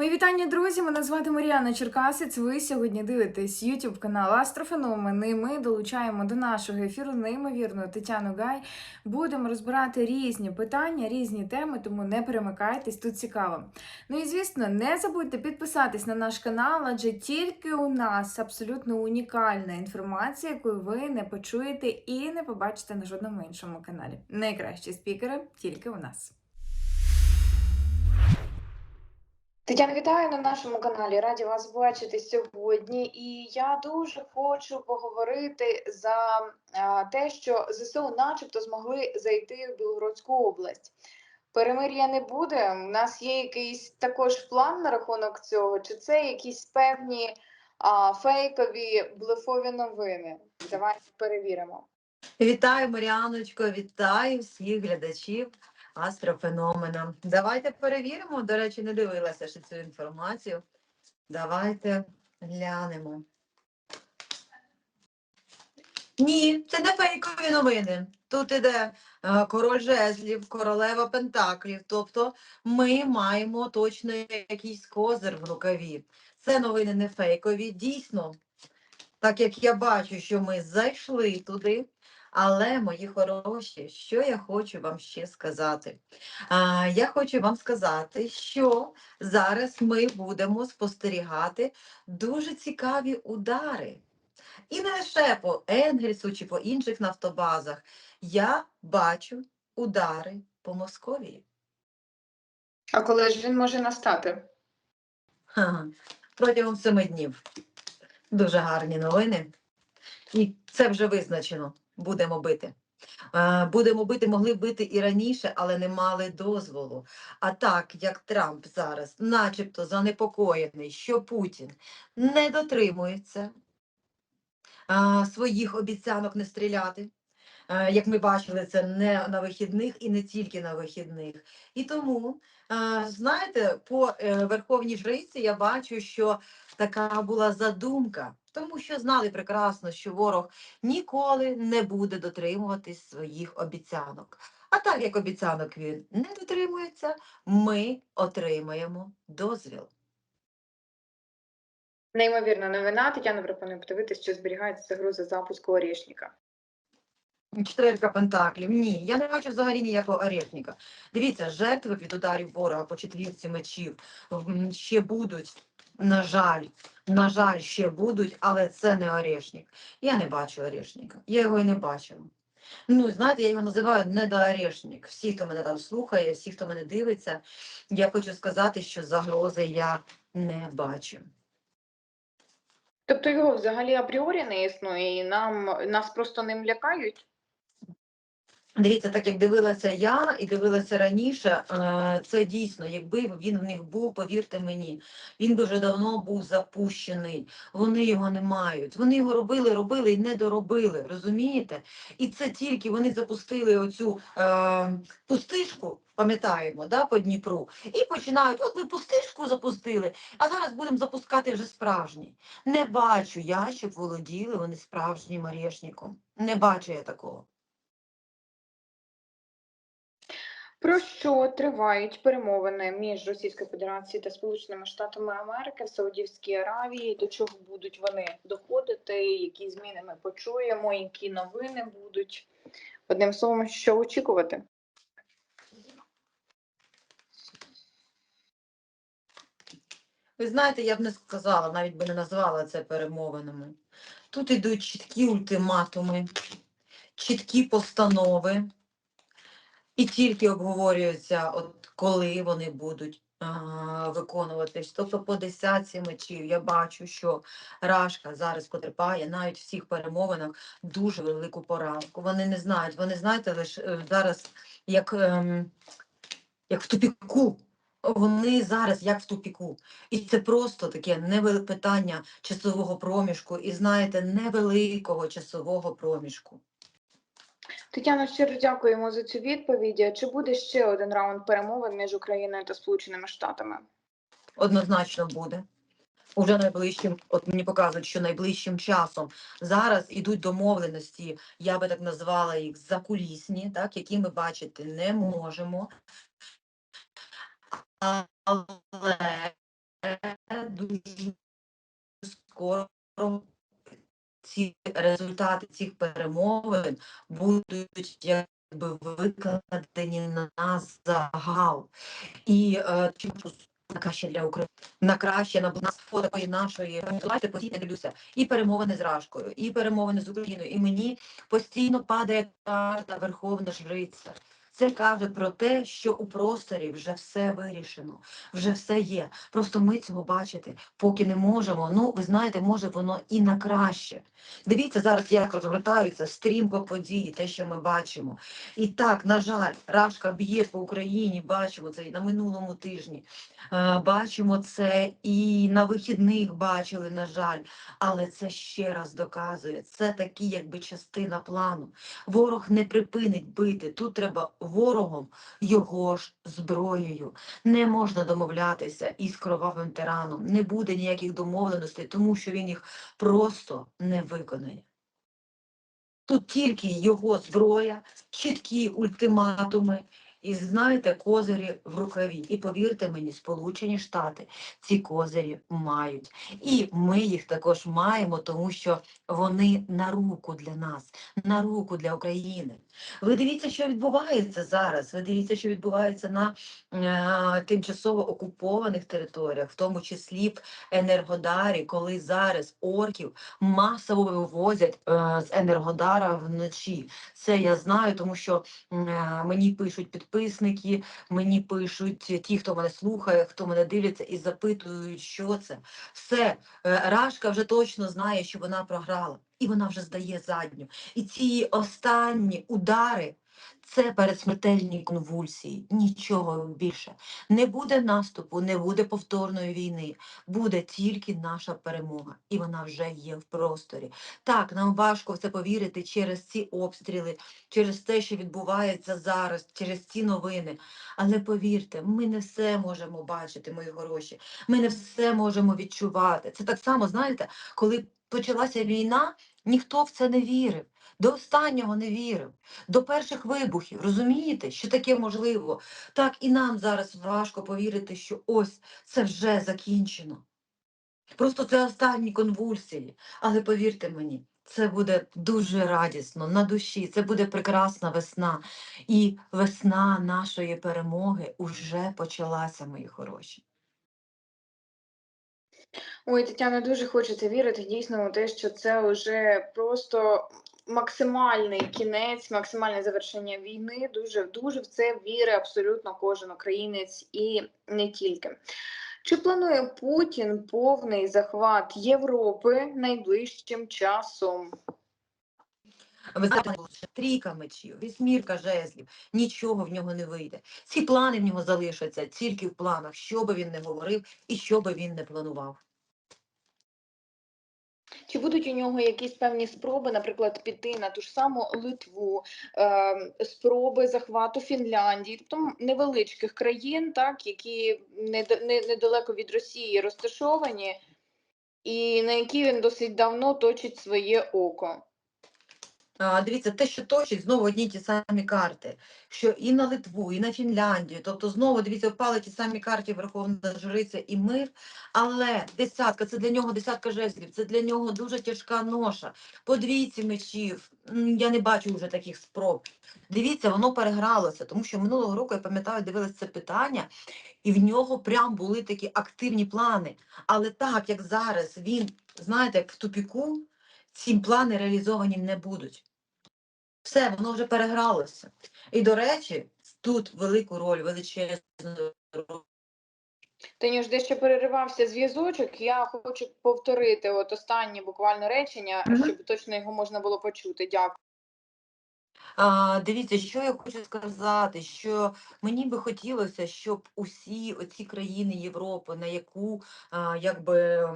Мої вітання, друзі! Мене звати Маріана Черкасець. Ви сьогодні дивитесь YouTube канал Астрофеномени. Ми долучаємо до нашого ефіру неймовірну Тетяну Гай. Будемо розбирати різні питання, різні теми, тому не перемикайтесь, тут цікаво. Ну і звісно, не забудьте підписатись на наш канал, адже тільки у нас абсолютно унікальна інформація, яку ви не почуєте і не побачите на жодному іншому каналі. Найкращі спікери тільки у нас. Тетяна, вітаю на нашому каналі. Раді вас бачити сьогодні. І я дуже хочу поговорити за те, що ЗСУ, начебто, змогли зайти в Білгородську область. Перемир'я не буде. У нас є якийсь також план на рахунок цього, чи це якісь певні а, фейкові блефові новини? Давайте перевіримо. Вітаю, Маріаночко, вітаю всіх глядачів астрофеномена. Давайте перевіримо. До речі, не дивилася ще цю інформацію. Давайте глянемо. Ні, це не фейкові новини. Тут іде е, король жезлів, королева пентаклів. Тобто ми маємо точно якийсь козир в рукаві. Це новини не фейкові. Дійсно, так як я бачу, що ми зайшли туди. Але, мої хороші, що я хочу вам ще сказати? А, я хочу вам сказати, що зараз ми будемо спостерігати дуже цікаві удари. І не лише по Енгельсу чи по інших нафтобазах. Я бачу удари по Московії. А коли ж він може настати? Ха-ха. Протягом семи днів. Дуже гарні новини. І це вже визначено. Будемо бити. Будемо бити, могли бити і раніше, але не мали дозволу. А так, як Трамп зараз, начебто занепокоєний, що Путін не дотримується своїх обіцянок не стріляти. Е, Як ми бачили, це не на вихідних і не тільки на вихідних. І тому, е, знаєте, по е, Верховній Жриці я бачу, що така була задумка, тому що знали прекрасно, що ворог ніколи не буде дотримуватись своїх обіцянок. А так як обіцянок він не дотримується, ми отримаємо дозвіл. Неймовірна новина. Тетяна пропонує подивитися, що зберігається загроза запуску Орішника. Чотирка пентаклів. Ні, я не бачу взагалі ніякого орешника. Дивіться, жертви від ударів ворога по четвірці мечів ще будуть. На жаль, на жаль, ще будуть, але це не орешник. Я не бачу орешника. Я його і не бачила. Ну, знаєте, я його називаю недоорешник. Всі, хто мене там слухає, всі, хто мене дивиться, я хочу сказати, що загрози я не бачу. Тобто його взагалі апріорі не існує, і нам нас просто ним лякають. Дивіться, так як дивилася я і дивилася раніше, е, це дійсно, якби він в них був, повірте мені, він би вже давно був запущений. Вони його не мають. Вони його робили, робили і не доробили. Розумієте? І це тільки вони запустили оцю е, пустишку, пам'ятаємо, да, по Дніпру, і починають. От ви пустишку запустили, а зараз будемо запускати вже справжній. Не бачу я, щоб володіли вони справжнім орешником. Не бачу я такого. Про що тривають перемовини між Російською Федерацією та Сполученими Штатами Америки в Саудівській Аравії? До чого будуть вони доходити? Які зміни ми почуємо? Які новини будуть? Одним словом, що очікувати? Ви знаєте, я б не сказала, навіть би не назвала це перемовинами. Тут йдуть чіткі ультиматуми, чіткі постанови, і тільки обговорюється, от коли вони будуть виконуватись. Тобто по десятці мечів я бачу, що Рашка зараз потерпає навіть в всіх перемовинах дуже велику поразку. Вони не знають, вони знаєте, лише зараз як, ем, як в тупіку. Вони зараз як в тупіку. І це просто таке невелике питання часового проміжку, і знаєте, невеликого часового проміжку. Тетяно, щиро дякуємо за цю відповідь. Чи буде ще один раунд перемовин між Україною та Сполученими Штатами? Однозначно буде. Уже найближчим, от мені показують, що найближчим часом зараз ідуть домовленості, я би так назвала їх закулісні, так, які ми бачити не можемо. Але дуже скоро ці результати цих перемовин будуть якби викладені на загал. І е, чим на краще для України, на краще на нас такої нашої Давайте постійно дивлюся і перемовини з Рашкою, і перемовини з Україною. І мені постійно падає карта Верховна Жриця. Це каже про те, що у просторі вже все вирішено, вже все є. Просто ми цього бачити поки не можемо. Ну, ви знаєте, може воно і на краще. Дивіться зараз, як розгортаються стрімко події, те, що ми бачимо. І так, на жаль, Рашка б'є по Україні, бачимо це і на минулому тижні. Е, Бачимо це і на вихідних бачили, на жаль. Але це ще раз доказує, це такі, якби частина плану. Ворог не припинить бити. Тут треба ворогом його ж зброєю. Не можна домовлятися із кровавим тираном. Не буде ніяких домовленостей, тому що він їх просто не виконає. Тут тільки його зброя, чіткі ультиматуми і знаєте, козирі в рукаві. І повірте мені, Сполучені Штати ці козирі мають. І ми їх також маємо, тому що вони на руку для нас, на руку для України. Ви дивіться, що відбувається зараз. Ви дивіться, що відбувається на е, тимчасово окупованих територіях, в тому числі в Енергодарі, коли зараз орків масово вивозять е, з Енергодара вночі. Це я знаю, тому що е, мені пишуть підписники, мені пишуть ті, хто мене слухає, хто мене дивляться і запитують, що це. Все, е, Рашка вже точно знає, що вона програла, і вона вже здає задню. І ці останні удари. Це передсмертельні конвульсії, нічого більше. Не буде наступу, не буде повторної війни, буде тільки наша перемога, і вона вже є в просторі. Так, нам важко в це повірити через ці обстріли, через те, що відбувається зараз, через ці новини. Але повірте, ми не все можемо бачити, мої хороші. Ми не все можемо відчувати. Це так само, знаєте, коли почалася війна, ніхто в це не вірив. До останнього не вірив, до перших вибухів. Розумієте, що таке можливо? Так і нам зараз важко повірити, що ось це вже закінчено. Просто це останні конвульсії. Але повірте мені, це буде дуже радісно на душі. Це буде прекрасна весна. І весна нашої перемоги уже почалася, мої хороші. Ой, Тетяна, дуже хочеться вірити дійсно у те, що це вже просто максимальний кінець, максимальне завершення війни. Дуже дуже в це вірить абсолютно кожен українець і не тільки. Чи планує Путін повний захват Європи найближчим часом? Ви знаєте, трійка мечів, вісьмірка жезлів, нічого в нього не вийде. Ці плани в нього залишаться тільки в планах, що би він не говорив і що би він не планував. Чи будуть у нього якісь певні спроби, наприклад, піти на ту ж саму Литву, е, спроби захвату Фінляндії, тобто невеличких країн, так, які недалеко від Росії розташовані, і на які він досить давно точить своє око? Дивіться, те, що точить, знову одні ті самі карти, що і на Литву, і на Фінляндію. Тобто, знову дивіться, впали ті самі карти Верховна Жриця і мир. Але десятка це для нього десятка жезлів, це для нього дуже тяжка ноша. По двійці мечів. Я не бачу вже таких спроб. Дивіться, воно перегралося, тому що минулого року я пам'ятаю, дивилася це питання, і в нього прям були такі активні плани. Але так як зараз він, знаєте, як в тупіку, ці плани реалізовані не будуть. Все, воно вже перегралося. І, до речі, тут велику роль, величезну роль. Танюш, дещо переривався зв'язочок. Я хочу повторити от останнє буквально речення, щоб точно його можна було почути. Дякую. А, дивіться, що я хочу сказати, що мені би хотілося, щоб усі оці країни Європи, на яку а, якби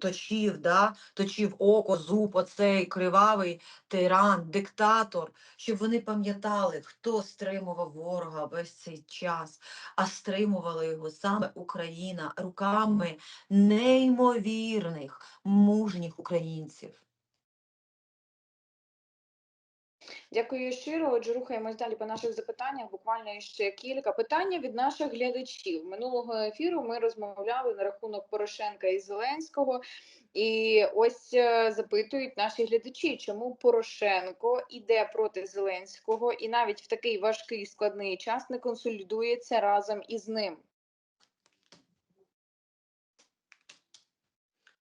точив, да, точив око, зуб, оцей кривавий тиран, диктатор, щоб вони пам'ятали, хто стримував ворога весь цей час, а стримувала його саме Україна руками неймовірних, мужніх українців. Дякую щиро. Отже, рухаємось далі по наших запитаннях. Буквально ще кілька питання від наших глядачів. Минулого ефіру ми розмовляли на рахунок Порошенка і Зеленського. І ось е, запитують наші глядачі, чому Порошенко іде проти Зеленського і навіть в такий важкий складний час не консолідується разом із ним.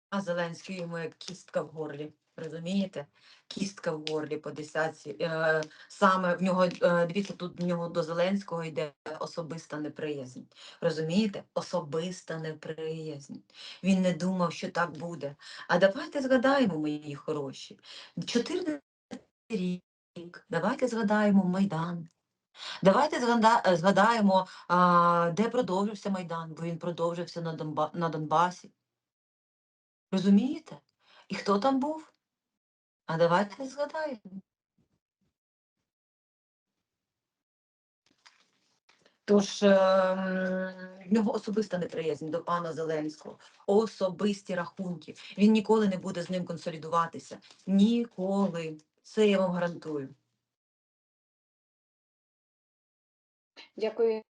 А Зеленський йому як кістка в горлі. Розумієте? Кістка в горлі по десятці. Е, саме в нього, е, дивіться, тут в нього до Зеленського йде особиста неприязнь. Розумієте? Особиста неприязнь. Він не думав, що так буде. А давайте згадаємо, мої хороші. 14 рік. Давайте згадаємо Майдан. Давайте е, згадаємо, де продовжився Майдан, бо він продовжився на Донбасі. Розумієте? І хто там був? А давайте згадаємо. Тож е, в нього особиста неприязнь до пана Зеленського, особисті рахунки. Він ніколи не буде з ним консолідуватися. Ніколи. Це я вам гарантую. Дякую,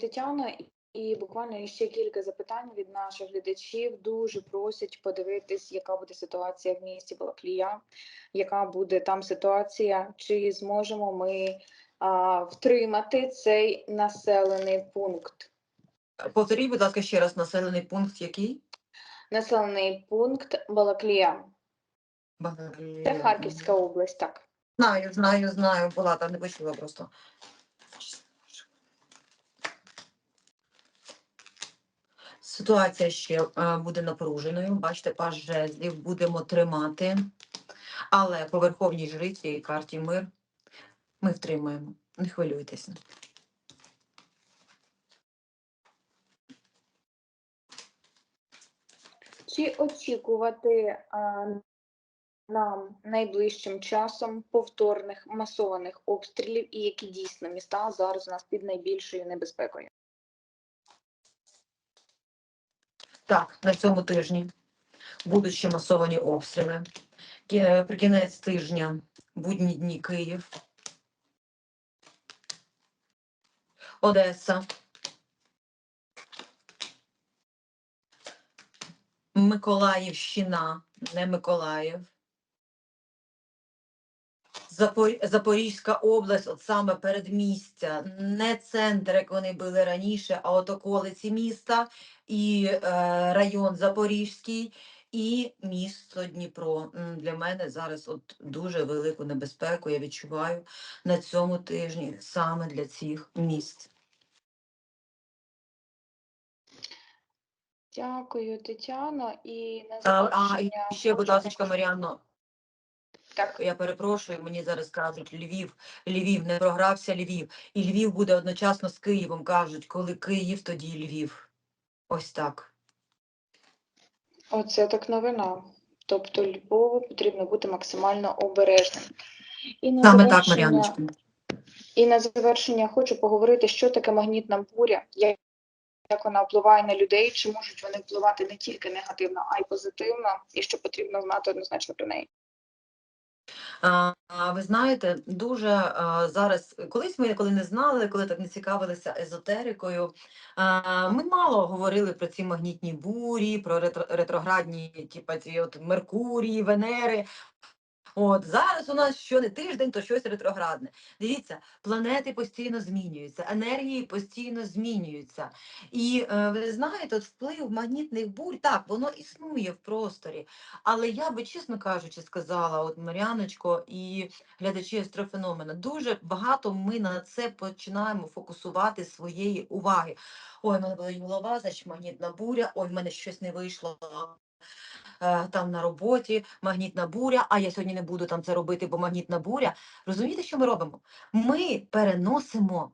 Тетяна. І- буквально ще кілька запитань від наших глядачів. Дуже просять подивитись, яка буде ситуація в місті Балаклія, яка буде там ситуація, чи зможемо ми а, втримати цей населений пункт. Повторіть, будь ласка, ще раз населений пункт, який? Населений пункт Балаклія. Це Харківська область, так. Знаю, знаю, знаю, була там не почула просто. Ситуація ще е, буде напруженою. Бачите, паж жезлів будемо тримати. Але по верховній жриці і карті мир ми втримаємо. Не хвилюйтеся. Чи очікувати а, нам найближчим часом повторних масованих обстрілів, і які дійсно міста зараз у нас під найбільшою небезпекою? Так, на цьому тижні будуть ще масовані обстріли. При кінець тижня будні дні Київ, Одеса, Миколаївщина, не Миколаїв. Запор- Запорізька область, от саме передмістя, не центр, як вони були раніше, а от околиці міста і е, район Запорізький, і місто Дніпро. Для мене зараз от дуже велику небезпеку я відчуваю на цьому тижні саме для цих міст. Дякую, Тетяно. І на А, а і ще, будь ласка, Маріанно, Так, я перепрошую, мені зараз кажуть Львів, Львів, не програвся Львів. І Львів буде одночасно з Києвом. Кажуть, коли Київ, тоді Львів. Ось так. оце так новина. Тобто Львову потрібно бути максимально обережним. І на Саме так, Маріаночка. І на завершення хочу поговорити, що таке магнітна буря, як вона впливає на людей, чи можуть вони впливати не тільки негативно, а й позитивно, і що потрібно знати однозначно про неї. Ви знаєте, дуже зараз, колись ми коли не знали, коли так не цікавилися езотерикою, ми мало говорили про ці магнітні бурі, про ретро, ретроградні, типа ці от Меркурії, Венери. От зараз у нас що не тиждень, то щось ретроградне. Дивіться, планети постійно змінюються, енергії постійно змінюються. І е, ви знаєте, от вплив магнітних бурь, так, воно існує в просторі. Але я би, чесно кажучи, сказала, от Мар'яночко і глядачі астрофеномена, дуже багато ми на це починаємо фокусувати своєї уваги. Ой, в мене була голова, значить магнітна буря, ой, в мене щось не вийшло. Е, Там на роботі магнітна буря, а я сьогодні не буду там це робити, бо магнітна буря. Розумієте, що ми робимо? Ми переносимо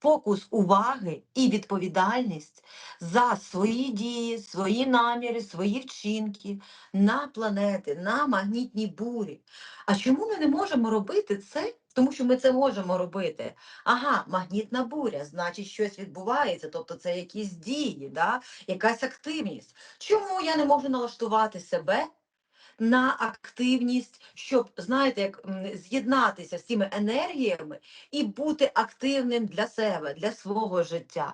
фокус уваги і відповідальність за свої дії, свої наміри, свої вчинки на планети, на магнітні бурі. А чому ми не можемо робити це? Тому що ми це можемо робити. Ага, магнітна буря, значить, щось відбувається, тобто це якісь дії, да? якась активність. Чому я не можу налаштувати себе на активність, щоб, знаєте, як з'єднатися з цими енергіями і бути активним для себе, для свого життя.